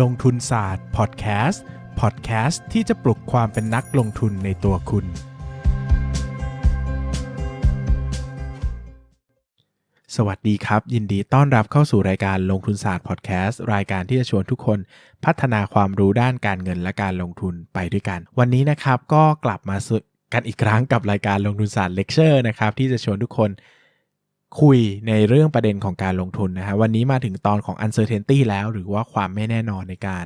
ลงทุนศาสตร์พอดแคสต์พอดแคสต์ที่จะปลุกความเป็นนักลงทุนในตัวคุณ สวัสดีครับ ยินดีต้อนรับเข้าสู่รายการลงทุนศาสตร์พอดแคสต์รายการที่จะชวนทุกคนพัฒนาความรู้ด้านการเงินและการลงทุนไปด้วยกัน วันนี้นะครับก็กลับมาสุกันอีกครั้งกับรายการลงทุนศาสตร์เลคเชอร์นะครับที่จะชวนทุกคน คุยในเรื่องประเด็นของการลงทุนนะฮะวันนี้มาถึงตอนของ uncertainty แล้วหรือว่าความไม่แน่นอนในการ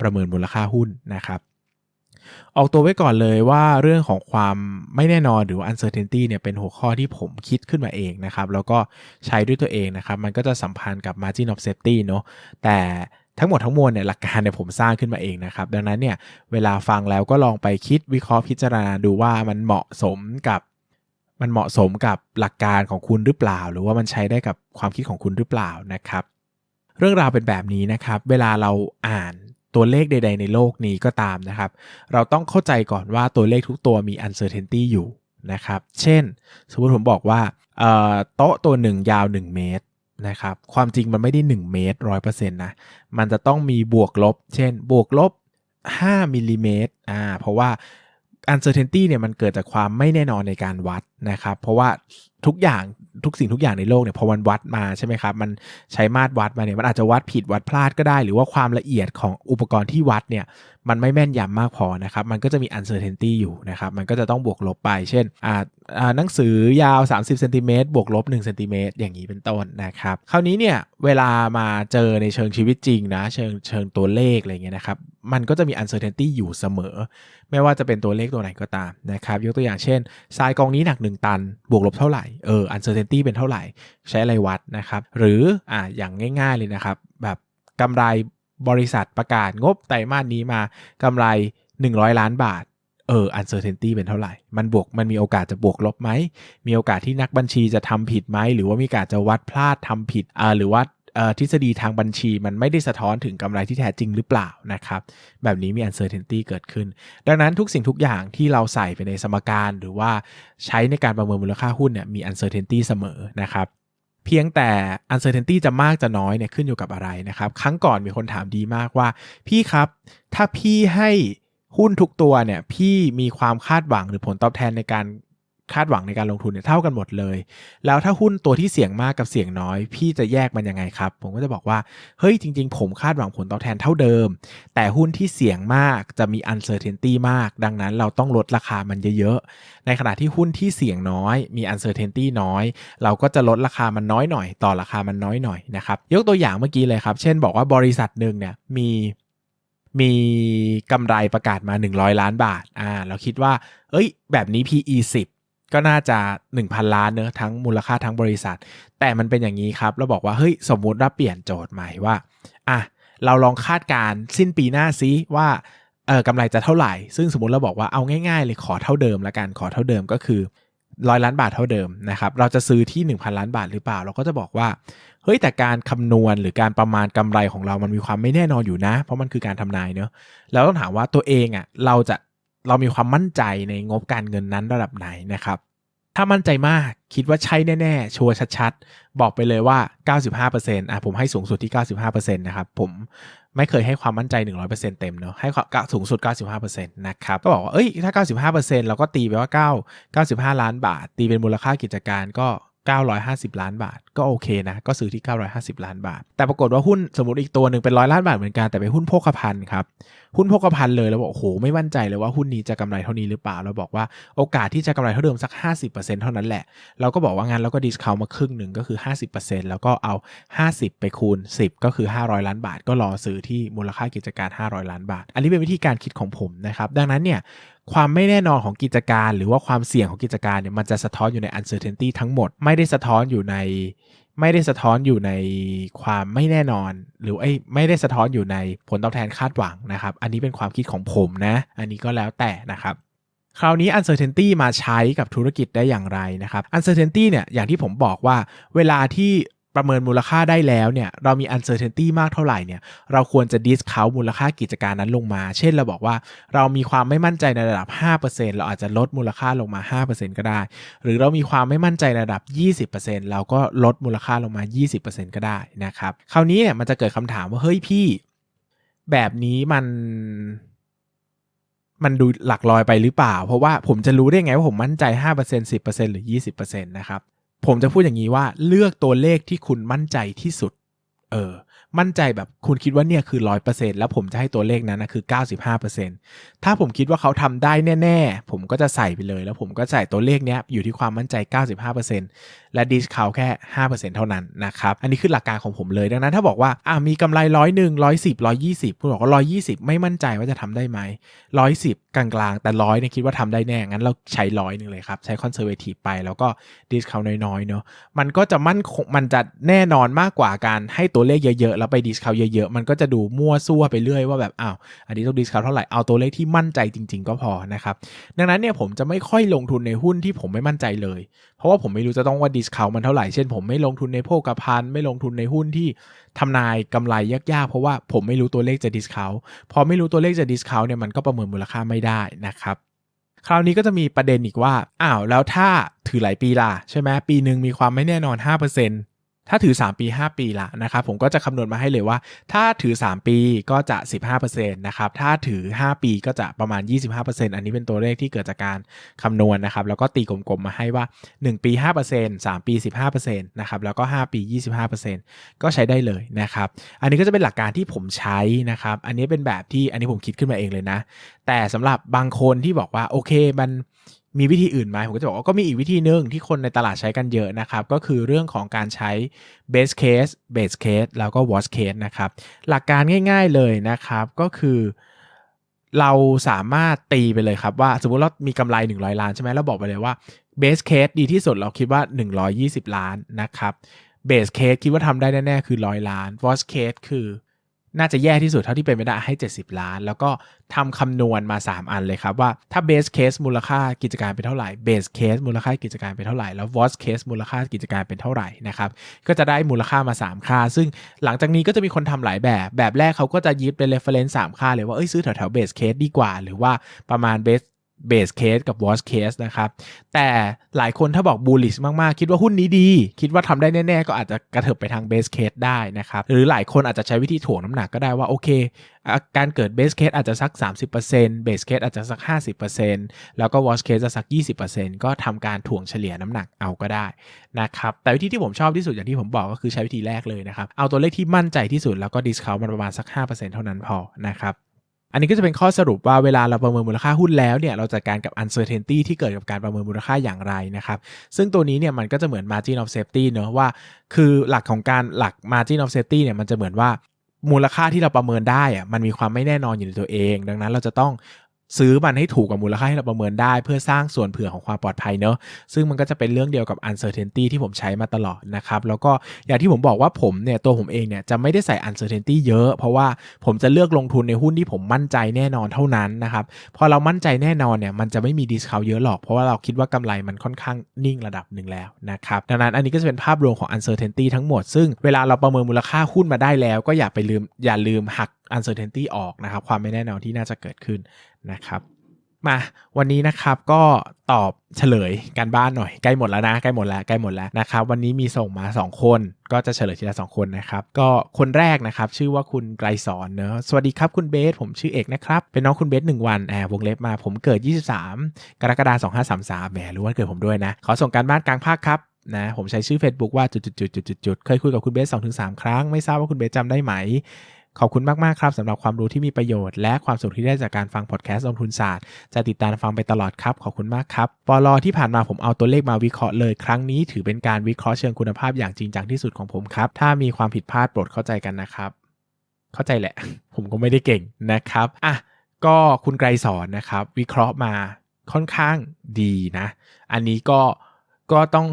ประเมินมูลค่าหุ้นนะครับออกตัวไว้ก่อนเลยว่าเรื่องของความไม่แน่นอนหรือว่า uncertainty เนี่ยเป็นหัวข้อที่ผมคิดขึ้นมาเองนะครับ แล้วก็ใช้ด้วยตัวเองนะครับ มันก็จะสัมพันธ์กับ margin of safety เนาะแต่ทั้งหมดทั้งมวลเนี่ยหลักการเนี่ยผมสร้างขึ้นมาเองนะครับ ดังนั้นเนี่ยเวลาฟังแล้วก็ลองไปคิดวิเคราะห์พิจารณาดูว่ามันเหมาะสมกับ มันเหมาะสมกับหลักการของคุณหรือเปล่า หรือว่ามันใช้ได้กับความคิดของคุณหรือเปล่านะครับ เรื่องราวเป็นแบบนี้นะครับ เวลาเราอ่านตัวเลขใด ๆ ในโลกนี้ก็ตามนะครับ เราต้องเข้าใจก่อนว่าตัวเลขทุกตัวมี uncertainty อยู่นะครับ เช่น สมมติผมบอกว่าโต๊ะตัวหนึ่งยาว 1 เมตรนะครับ ความจริงมันไม่ได้ 1 เมตร100%นะ มันจะต้องมีบวกลบ เช่น บวกลบ 5มิลลิเมตรอ่า เพราะว่า uncertainty เนี่ยมันเกิดจากความไม่แน่นอนในการวัด นะครับ เพราะว่าทุกอย่างทุกสิ่งทุกอย่างในโลกเนี่ยพอมันวัดมาใช่ไหมครับ มันใช้มาตรวัดมาเนี่ยมันอาจจะวัดผิดวัดพลาดก็ได้ หรือว่าความละเอียดของอุปกรณ์ที่วัดเนี่ยมันไม่แม่นยำมากพอนะครับ มันก็จะมี uncertainty อยู่นะครับ มันก็จะต้องบวกลบไป เช่นอ่าหนังสือยาว 30เซนติเมตรบวกลบ1เซนติเมตรอย่างนี้เป็นต้นนะครับ คราวนี้เนี่ยเวลามาเจอในเชิงชีวิตจริงนะเชิงเชิงตัวเลขอะไรเงี้ยนะครับมันก็จะมี uncertainty อยู่เสมอ ไม่ว่าจะเป็นตัวเลขตัวไหนก็ตามนะครับยกตัวอย่างเช่นทรายกองนี้หนัก1 ตัน บวกลบเท่าไหร่เออ uncertainty เป็นเท่าไหร่ ใช้อะไรวัดนะครับ หรืออ่าอย่างง่าย ๆเลยนะครับ แบบกำไรบริษัทประกาศงบไตรมาสนี้มากำไร 100 ล้านบาทเออ uncertainty เป็นเท่าไหร่ มันบวก มันมีโอกาสจะบวกลบไหม มีโอกาสที่นักบัญชีจะทำผิดไหม หรือว่ามีโอกาสจะวัดพลาดทำผิด อ่า หรือว่า ทฤษฎีทางบัญชีมันไม่ได้สะท้อนถึงกำไรที่แท้จริงหรือเปล่านะครับ แบบนี้มี uncertainty เกิดขึ้น ดังนั้นทุกสิ่งทุกอย่างที่เราใส่ไปในสมการหรือว่าใช้ในการประเมินมูลค่าหุ้นเนี่ยมี uncertainty เสมอนะครับเพียงแต่ uncertainty จะมากจะน้อยเนี่ยขึ้นอยู่กับอะไรนะครับ ครั้งก่อนมีคนถามดีมากว่า พี่ครับ ถ้าพี่ให้หุ้นทุกตัวเนี่ยพี่มีความคาดหวังหรือผลตอบแทนในการ คาดหวังในการลงทุนเนี่ยเท่ากันหมดเลย แล้วถ้าหุ้นตัวที่เสี่ยงมากกับเสี่ยงน้อย พี่จะแยกมันยังไงครับ ผมก็จะบอกว่า เฮ้ยจริง ๆ ผมคาดหวังผลตอบแทนเท่าเดิม แต่หุ้นที่เสี่ยงมากจะมี uncertainty มาก ดังนั้นเราต้องลดราคามันเยอะๆ ในขณะที่หุ้นที่เสี่ยงน้อย มี uncertainty น้อย เราก็จะลดราคามันน้อยหน่อย ต่อราคามันน้อยหน่อยนะครับ ยกตัวอย่างเมื่อกี้เลยครับ เช่นบอกว่าบริษัทหนึ่งเนี่ยมีมีกำไรประกาศมา 100 ล้านบาท อ่า เราคิดว่า เอ้ย แบบนี้ PE 10 ก็น่าจะ 1,000 ล้านเนอะทั้งมูลค่าทั้งบริษัท แต่มันเป็นอย่างนี้ครับเราบอกว่าเฮ้ยสมมุติว่าเปลี่ยนโจทย์ใหม่ว่าอะเราลองคาดการสิ้นปีหน้าซิว่าเออกำไรจะเท่าไหร่ ซึ่งสมมติเราบอกว่าเอาง่ายๆเลยขอเท่าเดิมละกันขอเท่าเดิมก็คือร้อยล้านบาทเท่าเดิมนะครับเราจะซื้อที่ 1,000 ล้านบาทหรือเปล่า เราก็จะบอกว่าเฮ้ยแต่การคำนวณหรือการประมาณกำไรของเรามันมีความไม่แน่นอนอยู่นะ เพราะมันคือการทำนายเนอะแล้วต้องถามว่าตัวเองอะเราจะ เรามีความมั่นใจในงบการเงินนั้นระดับไหนนะครับ ถ้ามั่นใจมากคิดว่าใช่แน่ๆ ชัวร์ชัดๆ บอกไปเลยว่า 95%อะผมให้สูงสุดที่ 95%นะครับ ผมไม่เคยให้ความมั่นใจ 100%เต็มเนอะให้สูงสุด 95%นะครับ ก็บอกว่า เอ้ย ถ้า 95%เราก็ตีไปว่า 9 95 ล้านบาท ตีเป็นมูลค่ากิจการก็ 950 ล้านบาท ก็โอเคนะ ก็ซื้อที่ 950 ล้านบาท แต่ปรากฏว่าหุ้นสมมติอีกตัวหนึ่งเป็นร้อยล้านบาทเหมือนกันแต่เป็นหุ้นโภคภัณฑ์ครับ หุ้นโภคภัณฑ์เลยแล้วบอกโอ้โหไม่มั่นใจเลยว่าหุ้นนี้จะกำไรเท่านี้หรือเปล่าเราบอกว่าโอกาสที่จะกำไรเท่าเดิมสัก 50%เท่านั้นแหละ เราก็บอกว่างั้นเราก็ดิสคาวมาครึ่งหนึ่งก็คือ 50%แล้วก็เอา 50 ไปคูณ 10 ก็คือ 500 ล้านบาท ก็รอซื้อที่มูลค่ากิจการ 500 ล้านบาท อันนี้เป็นวิธีการคิดของผมนะครับดังนั้นเนี่ยความไม่แน่นอนของกิจการหรือว่าความเสี่ยงของกิจการเนี่ยมันจะสะท้อนอยู่ใน uncertainty ทั้งหมด ไม่ได้สะท้อนอยู่ใน ไม่ได้สะท้อนอยู่ในความไม่แน่นอน หรือไอ้ไม่ได้สะท้อนอยู่ในผลตอบแทนคาดหวังนะครับ อันนี้เป็นความคิดของผมนะ อันนี้ก็แล้วแต่นะครับคราวนี้ uncertainty มาใช้กับธุรกิจได้อย่างไรนะครับ uncertainty เนี่ยอย่างที่ผมบอกว่าเวลาที่ ประเมินมูลค่าได้แล้วเนี่ยเรามี uncertainty มากเท่าไหร่เนี่ยเราควรจะ discount มูลค่ากิจการนั้นลงมา เช่นเราบอกว่าเรามีความไม่มั่นใจในระดับ 5%เราอาจจะลดมูลค่าลงมา 5%ก็ได้ หรือเรามีความไม่มั่นใจในระดับ 20%เราก็ลดมูลค่าลงมา 20%ก็ได้นะครับคราวนี้เนี่ยมันจะเกิดคำถามว่าเฮ้ยพี่ แบบนี้มันมันดูหลักลอยไปหรือเปล่า เพราะว่าผมจะรู้ได้ไงว่าผมมั่นใจ 5% 10%หรือ 20%นะครับ ผมจะพูดอย่างนี้ว่าเลือกตัวเลขที่คุณมั่นใจที่สุด เออ มั่นใจแบบคุณคิดว่าเนี่ยคือร้อยเปอร์เซ็นแล้วผมจะให้ตัวเลขนั้นนะคือ95%ถ้าผมคิดว่าเขาทำได้แน่ ๆ ผมก็จะใส่ไปเลย แล้วผมก็ใส่ตัวเลขเนี้ยอยู่ที่ความมั่นใจ95%และดิสคาวแค่5%เปอร์เซ็นเท่านั้นนะครับ อันนี้คือหลักการของผมเลยดังนั้นถ้าบอกว่าอ่ามีกำไรร้อยหนึ่งร้อยสิบร้อยยี่สิบคุณบอกว่าร้อยยี่สิบไม่มั่นใจว่าจะทำได้ไหมร้อยสิบกลางๆ แต่ร้อยเนี่ยคิดว่าทำได้แน่งั้นเราใช้ร้อยหนึ่งเลยครับใช้คอนเซอร์เวทีฟไปแล้วก็ดิสคาวน้อยๆเนาะมันก็จะมั่นคงมันจะแน่นอนมากกว่าการให้ตัวเลขเยอะแล้วไปดิสคาวเยอะๆ มันก็จะดูมั่วซั่วไปเรื่อยว่าแบบอ้าวอันนี้ต้องดิสคาวเท่าไหร่ เอาตัวเลขที่มั่นใจจริง ๆ ก็พอนะครับ ดังนั้นเนี่ยผมจะไม่ค่อยลงทุนในหุ้นที่ผมไม่มั่นใจเลย เพราะว่าผมไม่รู้จะต้องว่าดิสคาวมันเท่าไหร่ เช่นผมไม่ลงทุนในโภคภัณฑ์ไม่ลงทุนในหุ้นที่ทำนายกำไรยากๆ เพราะว่าผมไม่รู้ตัวเลขจะดิสคาวพอไม่รู้ตัวเลขจะดิสคาวเนี่ยมันก็ประเมินมูลค่าไม่ได้นะครับคราวนี้ก็จะมีประเด็นอีกว่า อ้าว แล้วถ้าถือหลายปีล่ะ ใช่ไหมปีหนึ่งมีความไม่แน่นอน 5% ถ้าถือ 3 ปี 5 ปีละนะครับผมก็จะคำนวณมาให้เลยว่า ถ้าถือ 3 ปีก็จะ 15%นะครับถ้าถือ 5 ปีก็จะประมาณ 25%อันนี้เป็นตัวเลขที่เกิดจากการคำนวณนะครับแล้วก็ตีกลมๆมาให้ว่า 1 ปี 5% 3 ปี 15%นะครับแล้วก็ 5 ปี 25%ก็ใช้ได้เลยนะครับอันนี้ก็จะเป็นหลักการที่ผมใช้นะครับอันนี้เป็นแบบที่อันนี้ผมคิดขึ้นมาเองเลยนะ แต่สำหรับบางคนที่บอกว่าโอเคมัน มีวิธีอื่นไหมผมก็จะบอกว่าก็มีอีกวิธีหนึ่งที่คนในตลาดใช้กันเยอะนะครับ ก็คือเรื่องของการใช้ base case base case แล้วก็ worst case นะครับ หลักการง่าย ๆเลยนะครับก็คือเราสามารถตีไปเลยครับ ว่าสมมติเรามีกำไร 100 ล้านใช่ไหมเราบอกไปเลยว่า base case ดีที่สุดเราคิดว่า 120 ล้านนะครับ base case คิดว่าทำได้แน่ๆคือ 100 ล้าน worst case คือ น่าจะแย่ที่สุดเท่าที่เป็นไปได้ให้ 70 ล้าน แล้วก็ทำคำนวณมา 3 อันเลยครับ ว่าถ้าเบสเคสมูลค่ากิจการเป็นเท่าไหร่เบสเคสมูลค่ากิจการเป็นเท่าไหร่ แล้ววอสเคสมูลค่ากิจการเป็นเท่าไหร่นะครับก็จะได้มูลค่ามา 3 ค่า ซึ่งหลังจากนี้ก็จะมีคนทำหลายแบบ แบบแรกเขาก็จะยึดเป็น reference 3 ค่าเลยว่าเอ้ยซื้อแถวแถวเบสเคสดีกว่า หรือว่าประมาณเบส เบสเคสกับวอสเคสนะครับ แต่หลายคนถ้าบอกบูลลิชมากๆ คิดว่าหุ้นนี้ดี คิดว่าทำได้แน่ ๆ ก็อาจจะกระเถิบไปทางเบสเคสได้นะครับ หรือหลายคนอาจจะใช้วิธีถ่วงน้ำหนักก็ได้ว่า โอเค การเกิดเบสเคสอาจจะสัก 30%เบสเคสอาจจะสัก 50%แล้วก็วอสเคสจะสัก 20%ก็ทำการถ่วงเฉลี่ยน้ำหนักเอาก็ได้นะครับ แต่วิธีที่ผมชอบที่สุดอย่างที่ผมบอกก็คือใช้วิธีแรกเลยนะครับ เอาตัวเลขที่มั่นใจที่สุดแล้วก็ดิสคาวมันประมาณสัก 5%เท่านั้นพอนะครับ อันนี้ก็จะเป็นข้อสรุปว่าเวลาเราประเมินมูลค่าหุ้นแล้วเนี่ยเราจัดการกับ uncertainty ที่เกิดกับการประเมินมูลค่าอย่างไรนะครับ ซึ่งตัวนี้เนี่ยมันก็จะเหมือน margin of safety เนอะว่า คือหลักของการหลัก margin of safety เนี่ยมันจะเหมือนว่ามูลค่าที่เราประเมินได้อะมันมีความไม่แน่นอนอยู่ในตัวเอง ดังนั้นเราจะต้อง ซื้อมันให้ถูกกับมูลค่าที่เราประเมินได้ เพื่อสร้างส่วนเผื่อของความปลอดภัยเนอะซึ่งมันก็จะเป็นเรื่องเดียวกับ uncertainty ที่ผมใช้มาตลอดนะครับแล้วก็อย่างที่ผมบอกว่าผมเนี่ยตัวผมเองเนี่ยจะไม่ได้ใส่ uncertainty เยอะ เพราะว่าผมจะเลือกลงทุนในหุ้นที่ผมมั่นใจแน่นอนเท่านั้นนะครับพอเรามั่นใจแน่นอนเนี่ยมันจะไม่มี discount เยอะหรอก เพราะว่าเราคิดว่ากำไรมันค่อนข้างนิ่งระดับหนึ่งแล้วนะครับดังนั้นอันนี้ก็จะเป็นภาพรวมของ uncertainty ทั้งหมด ซึ่งเวลาเราประเมินมูลค่าหุ้นมาได้แล้ว ก็อย่าไปลืมอย่าลืมหัก uncertainty ออกนะครับ ความไม่แน่นอนที่น่าจะเกิดขึ้นนะครับมาวันนี้นะครับก็ตอบเฉลยการบ้านหน่อยใกล้หมดแล้วนะใกล้หมดแล้วใกล้หมดแล้วนะครับวันนี้มีส่งมา 2 คนก็จะเฉลยทีละ2คนนะครับก็คนแรกนะครับชื่อว่าคุณไกรสอนเนอะสวัสดีครับคุณเบสผมชื่อเอกนะครับเป็นน้องคุณเบส1วันแอบวงเล็บมาผมเกิด 23 กรกฎาคม2533แหมรู้ว่าเกิดผมด้วยนะขอส่งการบ้านกลางภาคครับนะผมใช้ชื่อ Facebook ว่าจุดๆๆๆเคยคุยกับคุณเบส2-3 ครั้งไม่ทราบว่าคุณเบสจำได้ไหม ขอบคุณมากๆครับสำหรับความรู้ที่มีประโยชน์ และความสุขที่ได้จากการฟังพอดแคสต์ลงทุนศาสตร์จะติดตามฟังไปตลอดครับ ขอบคุณมากครับปลอที่ผ่านมาผมเอาตัวเลขมาวิเคราะห์เลย ครั้งนี้ถือเป็นการวิเคราะห์เชิงคุณภาพอย่างจริงจังที่สุดของผมครับ ถ้ามีความผิดพลาดโปรดเข้าใจกันนะครับ เข้าใจแหละ ผมก็ไม่ได้เก่งนะครับอะก็คุณไกรสอนนะครับ วิเคราะห์มาค่อนข้างดีนะ อันนี้ก็ก็ต้อง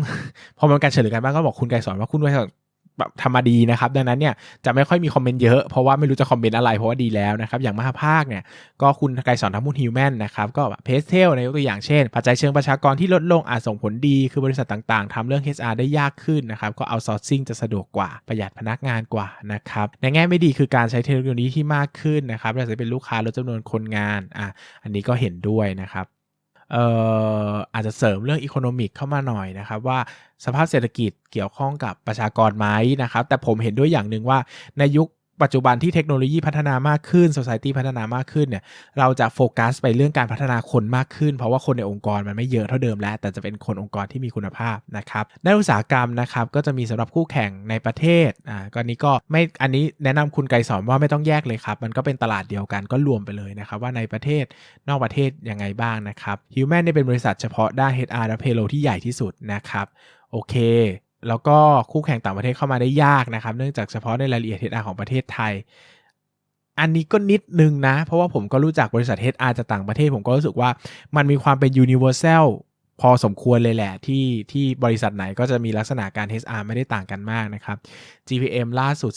พอมันการเฉลยกันบ้างก็บอกคุณไกรสอนว่าคุณไกรสอน แบบทำมาดีนะครับ ดังนั้นเนี่ยจะไม่ค่อยมีคอมเมนต์เยอะเพราะว่าไม่รู้จะคอมเมนต์อะไรเพราะว่าดีแล้วนะครับ อย่างมหาภาคเนี่ยก็คุณไกรสอนทำมุนฮิวแมนนะครับก็แบบเพสเทลในยกตัวอย่างเช่น ปัจจัยเชิงประชากรที่ลดลงอาจส่งผลดีคือบริษัทต่างๆทำเรื่อง HR ได้ยากขึ้นนะครับก็เอาซอร์ซิ่งจะสะดวกกว่าประหยัดพนักงานกว่านะครับในแง่ไม่ดีคือการใช้เทคโนโลยีที่มากขึ้นนะครับเราจะเป็นลูกค้าลดจำนวนคนงานอะอันนี้ก็เห็นด้วยนะครับ อาจจะเสริมเรื่องอีโคโนมิกเข้ามาหน่อยนะครับ ว่าสภาพเศรษฐกิจเกี่ยวข้องกับประชากรไหมนะครับ แต่ผมเห็นด้วยอย่างหนึ่งว่าในยุค ปัจจุบันที่เทคโนโลยีพัฒนามากขึ้น s ซ c i ตี้พัฒนามากขึ้นเนี่ย เราจะโฟกัสไปเรื่องการพัฒนาคนมากขึ้น เพราะว่าคนในองค์กรมันไม่เยอะเท่าเดิมแล้ว แต่จะเป็นคนองค์กรที่มีคุณภาพนะครับในอุตสาหกรรมนะครับ ก็จะมีสำหรับคู่แข่งในประเทศอ่าก็นี้ก็ไม่อันนี้แนะนำคุณไกรสอนว่าไม่ต้องแยกเลยครับ มันก็เป็นตลาดเดียวกันก็รวมไปเลยนะครับว่าในประเทศนอกประเทศยังไงบ้างนะครับ Human เนี่ยเป็นบริษัทเฉพาะด้าน HR และ Payroll ที่ใหญ่ที่สุดนะครับโอเค แล้วก็คู่แข่งต่างประเทศเข้ามาได้ยากนะครับ เนื่องจากเฉพาะในรายละเอียด HR ของประเทศไทย อันนี้ก็นิดนึงนะ เพราะว่าผมก็รู้จักบริษัท HR จากต่างประเทศ ผมก็รู้สึกว่ามันมีความเป็น universal พอสมควรเลยแหละที่ที่บริษัทไหนก็จะมีลักษณะการ HR ไม่ได้ต่างกันมากนะครับ GPM ล่าสุด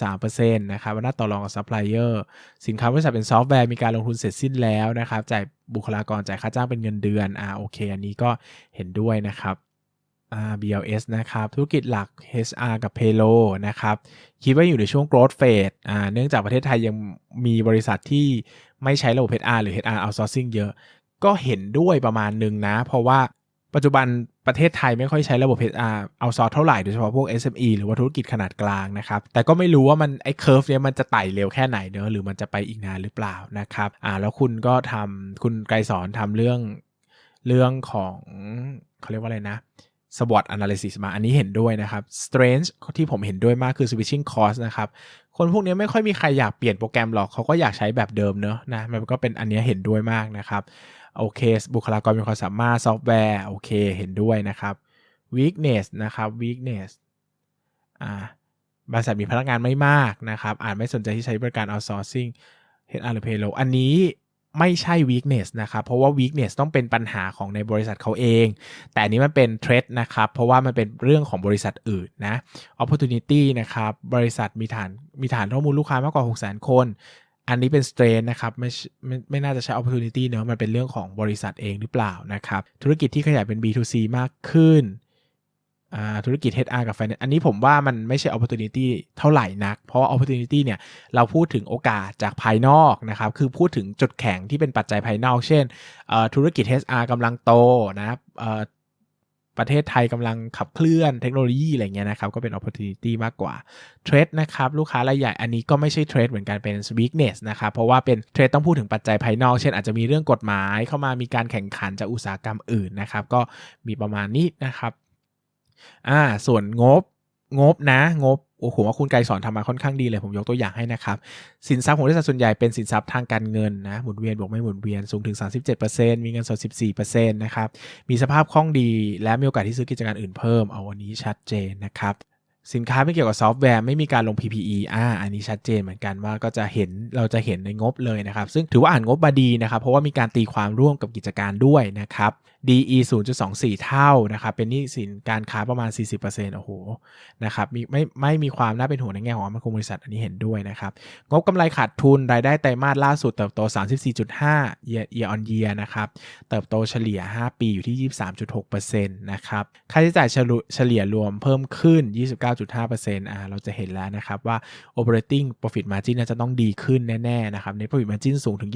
46.03%นะครับว่าน่าต่อรองกับซัพพลายเออร์ สินค้าบริษัทเป็นซอฟต์แวร์มีการลงทุนเสร็จสิ้นแล้วนะครับ จ่ายบุคลากรจ่ายค่าจ้างเป็นเงินเดือน อ่าโอเค อันนี้ก็เห็นด้วยนะครับ BLS นะครับ ธุรกิจหลัก HR กับ Paylo นะครับ คิดว่าอยู่ในช่วง growth phase อ่าเนื่องจากประเทศไทยยังมีบริษัทที่ไม่ใช้ระบบ HR หรือ HR outsourcing เยอะ ก็เห็นด้วยประมาณหนึ่งนะ เพราะว่าปัจจุบันประเทศไทยไม่ค่อยใช้ระบบ HR outsource เท่าไหร่โดยเฉพาะพวก SME หรือว่าธุรกิจขนาดกลางนะครับ แต่ก็ไม่รู้ว่ามันไอ้ curve เนี้ยมันจะไต่เร็วแค่ไหนเนอะหรือมันจะไปอีกนานหรือเปล่านะครับอ่าแล้วคุณก็ทำคุณไกรสอนทำเรื่องเรื่องของเขาเรียกว่าอะไรนะ SWOT analysis มาอันนี้เห็นด้วยนะครับ Strange ที่ผมเห็นด้วยมากคือ switching cost นะครับ คนพวกนี้ไม่ค่อยมีใครอยากเปลี่ยนโปรแกรมหรอกเขาก็อยากใช้แบบเดิมเนอะนะมันก็เป็นอันนี้เห็นด้วยมากนะครับโอเค บุคลากรมีความสามารถซอฟต์แวร์โอเคเห็นด้วยนะครับ weakness นะครับ weakness อ่าบริษัทมีพนักงานไม่มากนะครับอาจไม่สนใจที่ใช้บริการ outsourcing HR หรือ payroll อันนี้ ไม่ใช่ weakness นะครับ เพราะว่า weakness ต้องเป็นปัญหาของในบริษัทเขาเอง แต่อันนี้มันเป็น threat นะครับ เพราะว่ามันเป็นเรื่องของบริษัทอื่นนะ opportunity นะครับ บริษัทมีฐานมีฐานข้อมูลลูกค้ามากกว่า 6 0 0 0 0 คน อันนี้เป็น strain นะครับไม่ไม่ไม่น่าจะใช้ opportunity เนอะมันเป็นเรื่องของบริษัทเองหรือเปล่านะครับ ธุรกิจที่ขยายเป็น B2C มากขึ้น ธุรกิจ HR กับ Finance อันนี้ผมว่ามันไม่ใช่ opportunity เท่าไหร่นัก เพราะ opportunity เนี่ยเราพูดถึงโอกาสจากภายนอกนะครับ คือพูดถึงจุดแข็งที่เป็นปัจจัยภายนอก เช่น ธุรกิจ HR กำลังโตนะครับประเทศไทยกำลังขับเคลื่อนเทคโนโลยีอะไรเงี้ยนะครับ ก็เป็น opportunity มากกว่าเทรดนะครับ ลูกค้ารายใหญ่อันนี้ก็ไม่ใช่เทรดเหมือนกันเป็น weakness นะครับ เพราะว่าเป็นเทรดต้องพูดถึงปัจจัยภายนอก เช่นอาจจะมีเรื่องกฎหมายเข้ามามีการแข่งขันจากอุตสาหกรรมอื่นนะครับ ก็มีประมาณนี้นะครับ อ่า ส่วนงบงบนะ งบโอ้โหว่าคุณไกรสอนทำมาค่อนข้างดีเลย ผมยกตัวอย่างให้นะครับ สินทรัพย์ของบริษัทส่วนใหญ่เป็นสินทรัพย์ทางการเงินนะหมุนเวียนบวกไม่หมุนเวียนสูงถึง 37%มีเงินสด 14%นะครับ มีสภาพคล่องดีและมีโอกาสที่ซื้อกิจการอื่นเพิ่ม เอาวันนี้ชัดเจนนะครับ สินค้าไม่เกี่ยวกับซอฟต์แวร์ไม่มีการลง PPE อ่าอันนี้ชัดเจนเหมือนกันว่าก็จะเห็นเราจะเห็นในงบเลยนะครับ ซึ่งถือว่าอ่านงบมาดีนะครับ เพราะว่ามีการตีความร่วมกับกิจการด้วยนะครับ DE 0.24 เท่านะครับเป็นนี้สินการค้าประมาณ 40%โอ้โหนะครับมีไม่ไม่มีความน่าเป็นห่วงในแง่ของมันคงบริษัทอันนี้เห็นด้วยนะครับ งบกำไรขาดทุนรายได้ไตรมาสล่าสุดเติบโต 34.5 year year on year นะครับเติบโตเฉลี่ย 5 ปีอยู่ที่ 23.6%นะครับค่าใช้จ่ายเฉลี่ยรวมเพิ่มขึ้น9.5%อ่าเราจะเห็นแล้วนะครับว่า operating profit margin น่าจะต้องดีขึ้นแน่ๆนะครับ net profit margin สูงถึง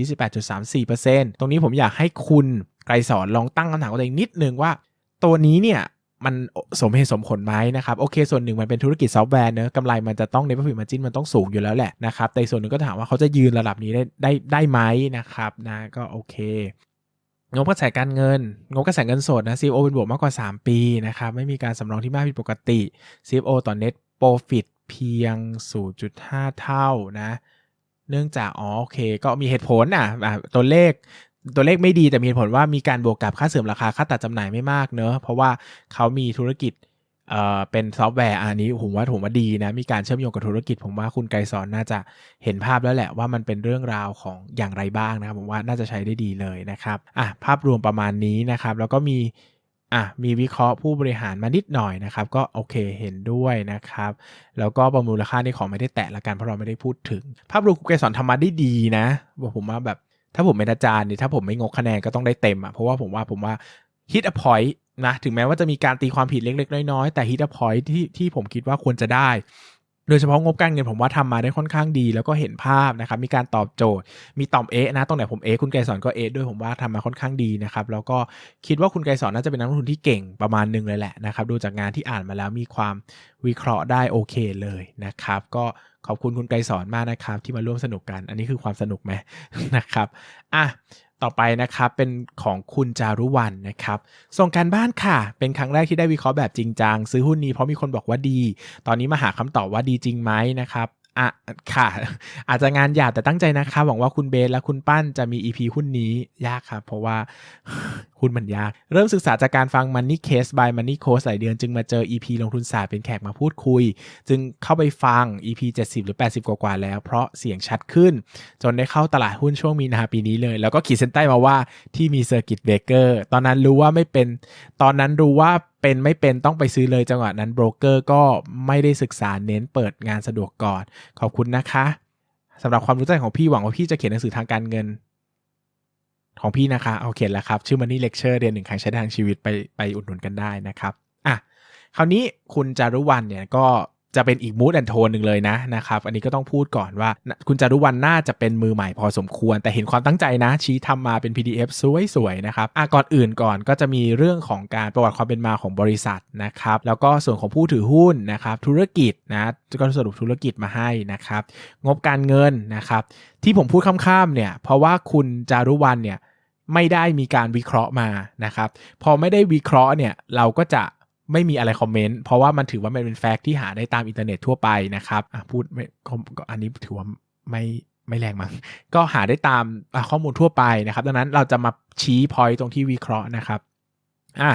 28.34%ตรงนี้ผมอยากให้คุณไกรสอนลองตั้งคำถามกับตัวเองนิดนึงว่า ตัวนี้เนี่ยมันสมเหตุสมผลไหมนะครับโอเค ส่วนหนึ่งมันเป็นธุรกิจซอฟต์แวร์เนอะกำไรมันจะต้องในปรฟิตมาจินมันต้องสูงอยู่แล้วแหละนะครับแต่ส่วนหนึ่งก็ถามว่าเขาจะยืนระดับนี้ได้ได้ได้ไหมนะครับนะก็โอเค งบกระแสการเงิน งบกระแสเงินสดนะ CFO เป็นบวกมากกว่า 3 ปีนะครับ ไม่มีการสำรองที่มากผิดปกติ CFO ต่อ net profit เพียง 0.5 เท่านะ เนื่องจาก อ๋อ โอเค ก็มีเหตุผลอะตัวเลขตัวเลขไม่ดีแต่มีผลว่ามีการบวกกับค่าเสื่อมราคาค่าตัดจำหน่ายไม่มากเนอะเพราะว่าเขามีธุรกิจ เอ่อเป็นซอฟต์แวร์อันนี้ผมว่าผมว่าดีนะ มีการเชื่อมโยงกับธุรกิจ ผมว่าคุณไกรสอนน่าจะเห็นภาพแล้วแหละว่ามันเป็นเรื่องราวของอย่างไรบ้างนะครับ ผมว่าน่าจะใช้ได้ดีเลยนะครับอะภาพรวมประมาณนี้นะครับ แล้วก็มีอะมีวิเคราะห์ผู้บริหารมานิดหน่อยนะครับ ก็โอเคเห็นด้วยนะครับ แล้วก็ประมูลค่านี่ของไม่ได้แตะละกันเพราะเราไม่ได้พูดถึง ภาพรวมคุณไกรสอนทำมาได้ดีนะผมว่าแบบถ้าผมเป็นอาจารย์นี่ถ้าผมไม่งกคะแนนก็ต้องได้เต็มอะเพราะว่าผมว่าผมว่า hit a point นะถึงแม้ว่าจะมีการตีความผิดเล็กๆ น้อยๆ แต่ hit a point ที่ที่ผมคิดว่าควรจะได้ โดยเฉพาะงบการเงินผมว่าทำมาได้ค่อนข้างดี แล้วก็เห็นภาพนะครับ มีการตอบโจทย์ มีตอมเอะนะตรงไหนผมเอะคุณไกรสอนก็เอะด้วยผมว่าทำมาค่อนข้างดีนะครับ แล้วก็คิดว่าคุณไกรสอนน่าจะเป็นนักลงทุนที่เก่งประมาณนึงเลยแหละนะครับดูจากงานที่อ่านมาแล้วมีความวิเคราะห์ได้โอเคเลยนะครับ ก็ขอบคุณคุณไกรสอนมากนะครับ ที่มาร่วมสนุกกัน อันนี้คือความสนุกไหมนะครับ อะ ต่อไปนะครับเป็นของคุณจารุวันนะครับส่งการบ้านค่ะ เป็นครั้งแรกที่ได้วิเคราะห์แบบจริงจังซื้อหุ้นนี้เพราะมีคนบอกว่าดี ตอนนี้มาหาคำตอบว่าดีจริงไหมนะครับ อะค่ะ อาจจะงานหยาบแต่ตั้งใจนะครับหวังว่าคุณเบสและคุณปั้นจะมี EP หุ้นนี้ยากครับ เพราะว่าหุ้นมันยาก เริ่มศึกษาจากการฟัง Money Case by Money Coach หลายเดือนจึงมาเจอ EP ลงทุนศาสตร์เป็นแขกมาพูดคุย จึงเข้าไปฟัง EP 70 หรือ 80 กว่าๆแล้ว เพราะเสียงชัดขึ้น จนได้เข้าตลาดหุ้นช่วงมีนาปีนี้เลย แล้วก็ขีดเส้นใต้มาว่าที่มีเซอร์กิตเบเกอร์ตอนนั้นรู้ว่าไม่เป็น ตอนนั้นรู้ว่า เป็นไม่เป็นต้องไปซื้อเลยจังหวะนั้นโบรกเกอร์ก็ไม่ได้ศึกษาเน้นเปิดงานสะดวกก่อน ขอบคุณนะคะสำหรับความรู้ใจของพี่หวังว่าพี่จะเขียนหนังสือทางการเงิน ของพี่นะคะเอาเขียนแล้วครับ ชื่อมันนี่เลคเชอร์เรียนหนึ่งครั้งใช้ทางชีวิตไปไปอุดหนุนกันได้นะครับอะคราวนี้คุณจารุวันเนี่ยก็ จะเป็นอีกมูดแอนโทนหนึ่งเลยนะนะครับ อันนี้ก็ต้องพูดก่อนว่า คุณจารุวรรณน่าจะเป็นมือใหม่พอสมควร แต่เห็นความตั้งใจนะ ชี้ทำมาเป็น PDF สวยๆนะครับอะก่อนอื่นก่อนก็จะมีเรื่องของการประวัติความเป็นมาของบริษัทนะครับ แล้วก็ส่วนของผู้ถือหุ้นนะครับธุรกิจนะก็สรุปธุรกิจมาให้นะครับ งบการเงินนะครับ ที่ผมพูดข้ามๆเนี่ย เพราะว่าคุณจารุวรรณเนี่ยไม่ได้มีการวิเคราะห์มานะครับ พอไม่ได้วิเคราะห์เนี่ยเราก็จะ ไม่มีอะไรคอมเมนต์เพราะว่ามันถือว่ามันเป็นแฟกต์ที่หาได้ตามอินเทอร์เน็ตทั่วไปนะครับอะพูดไม่ก็อันนี้ถือว่าไม่ไม่แรงมั้งก็หาได้ตามข้อมูลทั่วไปนะครับ ดังนั้นเราจะมาชี้พอยต์ตรงที่วิเคราะห์นะครับอะ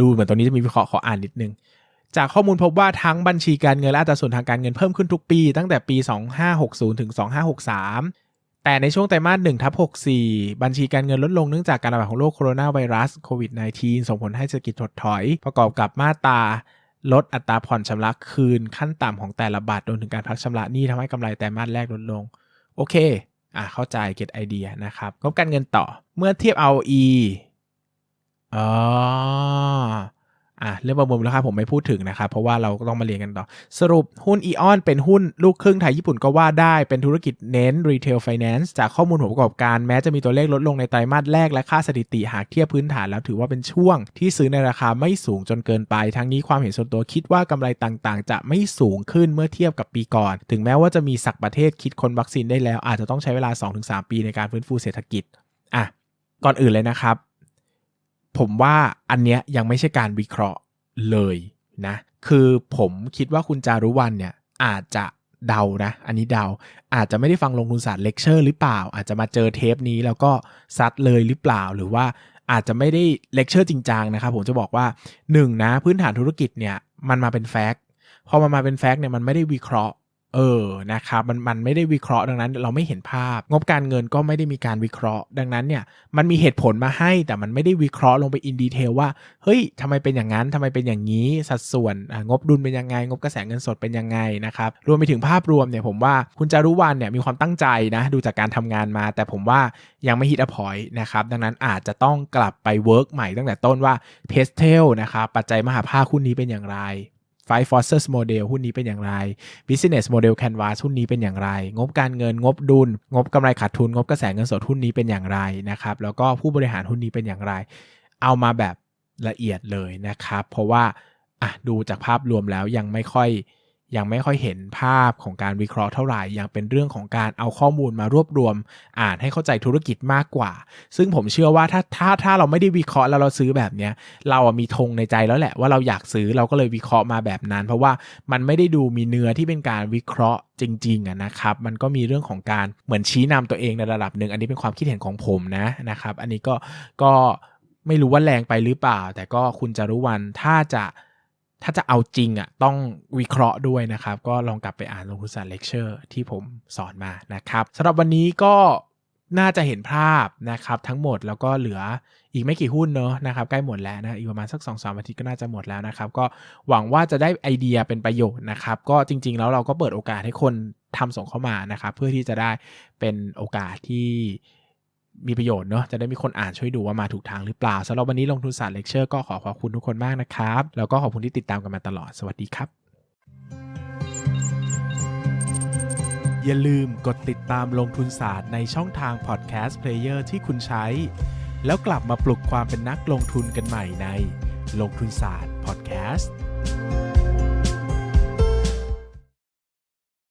ดูเหมือนตรงนี้จะมีวิเคราะห์ขออ่านนิดนึง จากข้อมูลพบว่าทั้งบัญชีการเงินและอัตราส่วนทางการเงินเพิ่มขึ้นทุกปี ตั้งแต่ปี 2560 ถึง 2563 แต่ในช่วงไตรมาส1ทับ64 บัญชีการเงินลดลงเนื่องจากการระบาดของโรคโคโรนาไวรัสโควิด -19 ส่งผลให้เศรษฐกิจถดถอย ประกอบกับมาตราลดอัตราผ่อนชำระคืนขั้นต่ำของแต่ละบัตรวมถึงการพักชำระหนี้ทำให้กำไรไตรมาสแรกลดลง โอเค อะเข้าใจเก็ตไอเดียนะครับงบการเงินต่อเมื่อเทียบ ROE อ๋อ่ะเรื่องประเมินมูลค่าผมไม่พูดถึงนะครับ เพราะว่าเราก็ต้องมาเรียนกันต่อ สรุปหุ้นอีออนเป็นหุ้นลูกครึ่งไทยญี่ปุ่นก็ว่าได้เป็นธุรกิจเน้น Retail Finance จากข้อมูลผลประกอบการแม้จะมีตัวเลขลดลงในไตรมาสแรกและค่าสถิติหากเทียบพื้นฐานแล้วถือว่าเป็นช่วง ที่ซื้อในราคาไม่สูงจนเกินไป ทั้งนี้ความเห็นส่วนตัวคิดว่ากำไรต่างๆ จะไม่สูงขึ้นเมื่อเทียบกับปีก่อน ถึงแม้ว่าจะมีสักประเทศคิดคนวัคซีนได้แล้ว อาจจะต้องใช้เวลา 2-3 ปีในการฟื้นฟูเศรษฐกิจอะก่อนอื่นเลยนะครับ ผมว่าอันเนี้ยยังไม่ใช่การวิเคราะห์เลยนะ คือผมคิดว่าคุณจารุวรรณเนี่ยอาจจะเดานะ อันนี้เดา อาจจะไม่ได้ฟังลงทุนศาสตร์เลคเชอร์หรือเปล่า อาจจะมาเจอเทปนี้แล้วก็ซัดเลยหรือเปล่า หรือว่าอาจจะไม่ได้เลคเชอร์จริงจังนะครับ ผมจะบอกว่า1นนะพื้นฐานธุรกิจเนี่ยมันมาเป็นแฟกต์พอมันมาเป็นแฟกต์เนี่ยมันไม่ได้วิเคราะห์ เออ นะครับ มัน มันไม่ได้วิเคราะห์ ดังนั้น เราไม่เห็นภาพ งบการเงินก็ไม่ได้มีการวิเคราะห์ ดังนั้นเนี่ย มันมีเหตุผลมาให้ แต่มันไม่ได้วิเคราะห์ลงไปอินดีเทลว่า เฮ้ยทำไมเป็นอย่างนั้นทำไมเป็นอย่างนี้ สัดส่วน งบดุลเป็นยังไง งบกระแสเงินสดเป็นยังไงนะครับ รวมไปถึงภาพรวมเนี่ย ผมว่าคุณจารุวรรณเนี่ย มีความตั้งใจนะ ดูจากการทำงานมา แต่ผมว่ายังไม่ฮิตอพอยนะครับ ดังนั้นอาจจะต้องกลับไปเวิร์กใหม่ตั้งแต่ต้นว่าเพสเทลนะครับ ปัจจัยมหาภาคหุ้นนี้เป็นอย่างไร Five Forces Model หุ้นนี้เป็นอย่างไร Business Model Canvas หุ้นนี้เป็นอย่างไร งบการเงินงบดุล งบกำไรขาดทุน งบกระแสเงินสดหุ้นนี้เป็นอย่างไรนะครับ แล้วก็ผู้บริหารหุ้นนี้เป็นอย่างไร เอามาแบบละเอียดเลยนะครับ เพราะว่าอะดูจากภาพรวมแล้วยังไม่ค่อย ยังไม่ค่อยเห็นภาพของการวิเคราะห์เท่าไหร่ยังเป็นเรื่องของการเอาข้อมูลมารวบรวม อ่านให้เข้าใจธุรกิจมากกว่า ซึ่งผมเชื่อว่าถ้าถ้าถ้าเราไม่ได้วิเคราะห์แล้วเราซื้อแบบเนี้ย เราอะมีธงในใจแล้วแหละว่าเราอยากซื้อเราก็เลยวิเคราะห์มาแบบนั้น เพราะว่ามันไม่ได้ดูมีเนื้อที่เป็นการวิเคราะห์จริงๆอะนะครับ มันก็มีเรื่องของการเหมือนชี้นำตัวเองในระดับหนึ่งอันนี้เป็นความคิดเห็นของผมนะนะครับ อันนี้ก็ก็ไม่รู้ว่าแรงไปหรือเปล่า แต่ก็คุณจารุวรรณถ้าจะ ถ้าจะเอาจริงอะต้องวิเคราะห์ด้วยนะครับ ก็ลองกลับไปอ่านลงทุนศาสตร์เลคเชอร์ที่ผมสอนมานะครับสำหรับวันนี้ก็น่าจะเห็นภาพนะครับทั้งหมดแล้วก็เหลืออีกไม่กี่หุ้นเนอะนะครับใกล้หมดแล้วนะอีกประมาณสัก2อสอาทิตย์ก็น่าจะหมดแล้วนะครับ ก็หวังว่าจะได้ไอเดียเป็นประโยชน์นะครับ ก็จริง ๆ แล้วเราก็เปิดโอกาสให้คนทำส่งเข้ามานะครับ เพื่อที่จะได้เป็นโอกาสที่ มีประโยชน์เนาะจะได้มีคนอ่านช่วยดูว่ามาถูกทางหรือเปล่าสำหรับวันนี้ลงทุนศาสตร์เลคเชอร์ก็ขอขอบคุณทุกคนมากนะครับ แล้วก็ขอบคุณที่ติดตามกันมาตลอดสวัสดีครับ อย่าลืมกดติดตามลงทุนศาสตร์ในช่องทางพอดแคสต์เพลเยอร์ที่คุณใช้ แล้วกลับมาปลุกความเป็นนักลงทุนกันใหม่ในลงทุนศาสตร์พอดแคสต์